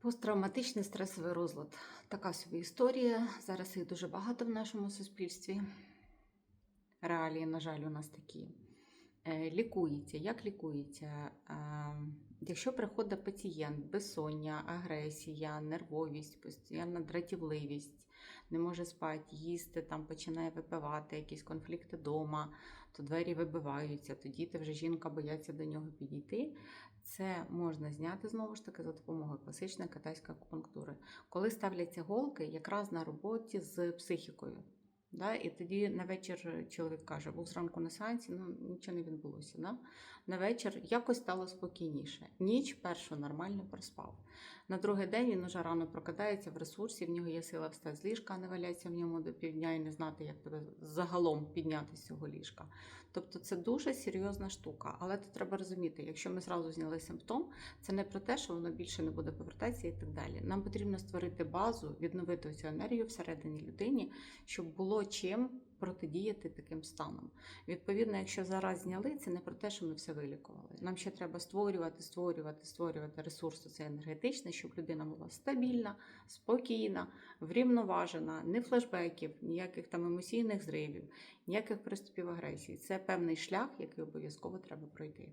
Посттравматичний стресовий розлад. Така собі історія. Зараз їх дуже багато в нашому суспільстві. Реалії, на жаль, у нас такі. Е, Лікується. Як лікується? Е, Якщо приходить пацієнт, безсоння, агресія, нервовість, постійна дратівливість, не може спати, їсти, там починає випивати, якісь конфлікти вдома, то двері вибиваються, то діти вже жінка бояться до нього підійти. Це можна зняти знову ж таки за допомогою класичної китайської акупунктури. Коли ставляться голки, якраз на роботі з психікою. Да? І тоді на вечір чоловік каже, був зранку на сеансі, ну нічого не відбулося. Да? На вечір якось стало спокійніше. Ніч першу нормально проспав. На другий день він уже рано прокидається в ресурсі, в нього є сила встати з ліжка, а не валяться в ньому до півдня і не знати, як тебе загалом підняти з цього ліжка. Тобто це дуже серйозна штука. Але тут треба розуміти, якщо ми зразу зняли симптом, це не про те, що воно більше не буде повертатися і так далі. Нам потрібно створити базу, відновити цю енергію всередині людині, щоб було чим протидіяти таким станам. Відповідно, якщо зараз зняли, це не про те, що ми все вилікували. Нам ще треба створювати, створювати, створювати ресурс цей енергетичний, щоб людина була стабільна, спокійна, врівноважена, не флешбеків, ніяких там емоційних зривів, ніяких приступів агресії. Це певний шлях, який обов'язково треба пройти.